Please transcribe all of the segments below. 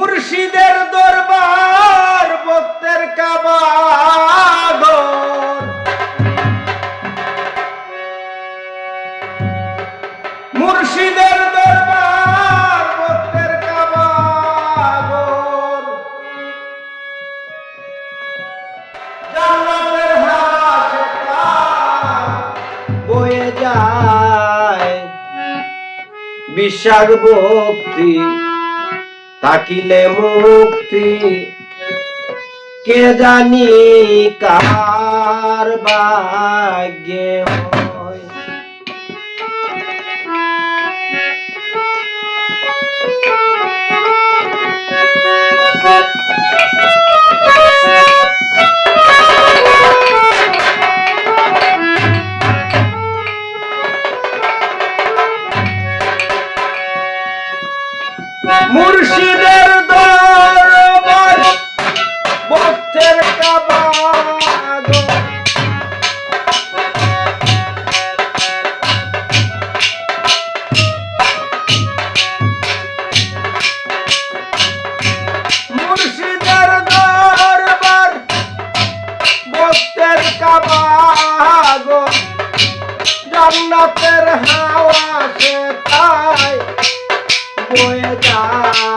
মুর্শিদের দরবার ভক্তের কাবাগর মুর্শিদের দরবার ভক্তের কাবাগর বয়ে যায়। বিশ্বাস ভক্তি তাকিলে মুক্তি। কে জানি কার ভাগ্যে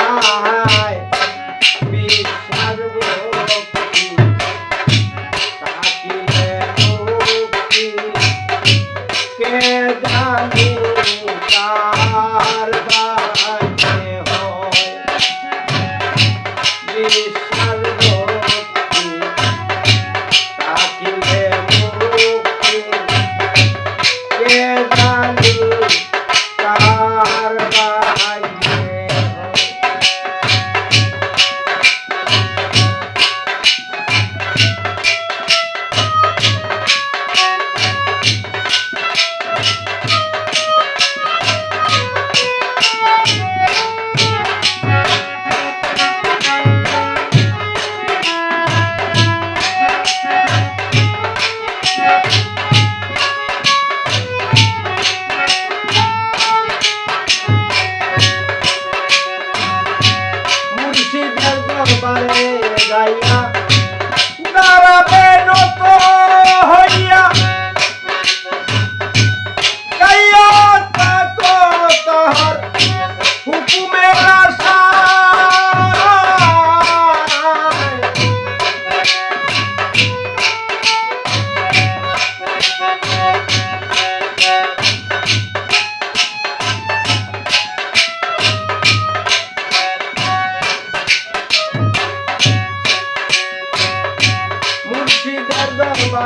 ah, ah.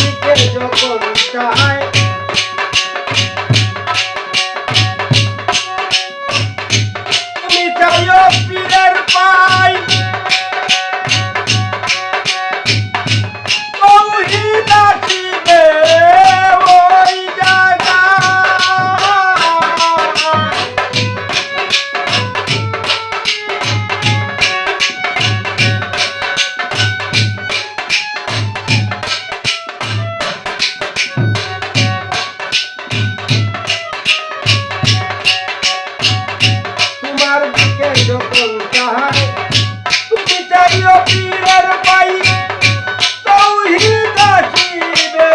দিকে যখন চাই তুমি চাইও পীরের পাই আমার দিকে যখন চাহায় তুমি চাইও পীরের পাই তৌহিদ আসিবে।